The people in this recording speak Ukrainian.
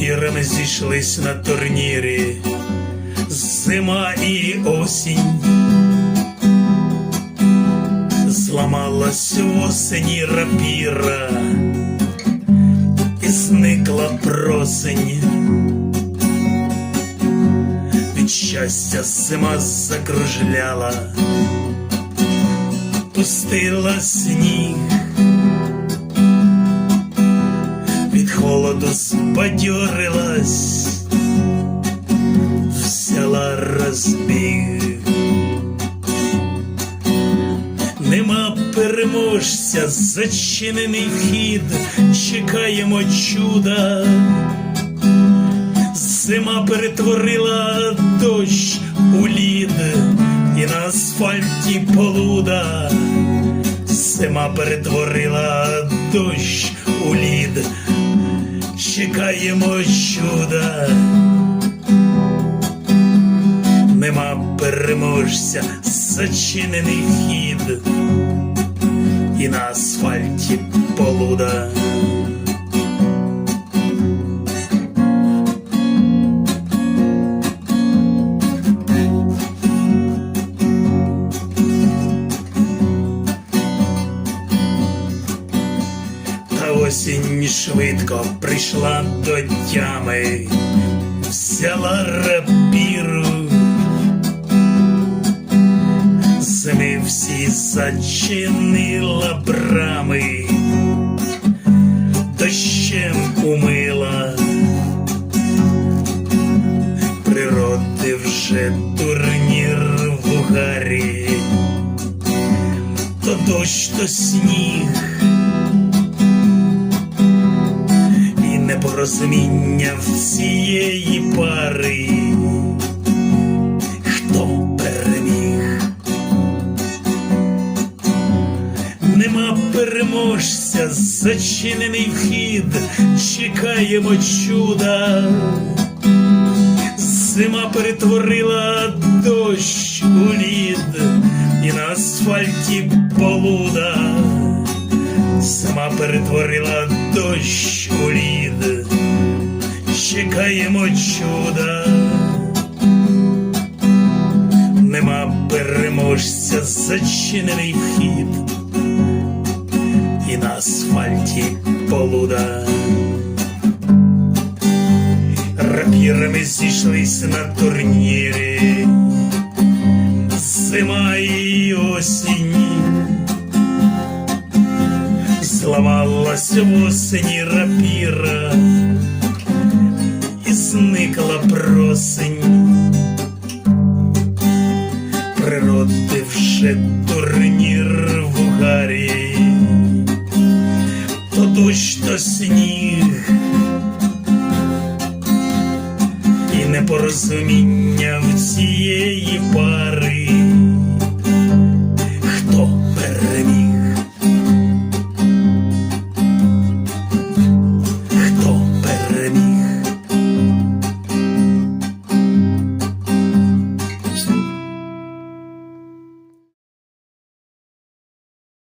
Рапірами зійшлись на турнірі, зима і осінь. Зламалась в осені рапіра, і зникла просень. Від щастя зима закружляла, пустила сніг. Від холоду збадьорилась, взяла розбіг. Нема переможця, зачинений вхід, чекаємо чуда. Зима перетворила дощ у лід, і на асфальті полуда. Зима перетворила дощ у лід, чекаємо чуда. Нема переможця, зачинений вхід, і на асфальті полуда. Осінь швидко прийшла до тями, взяла рапіру. Зими всі зачинила брами, дощем умила. Природи вже турнір в угарі, то дощ, то сніг. І непорозуміння в цієї пари. Хто переміг? Нема переможця, зачинений вхід, чекаємо чуда. Зима перетворила дощ у лід, і на асфальті полуда. Сама перетворила дощ у лід, чекаємо чуда. Нема переможця, зачинений вхід, і на асфальті полуда. Рапірами зійшлись на турнірі, зима і осінь зламалась в осені рапіра, і зникла просень. Природи вже турнір в угарі, то дощ, то сніг, і непорозуміння в цієї пари.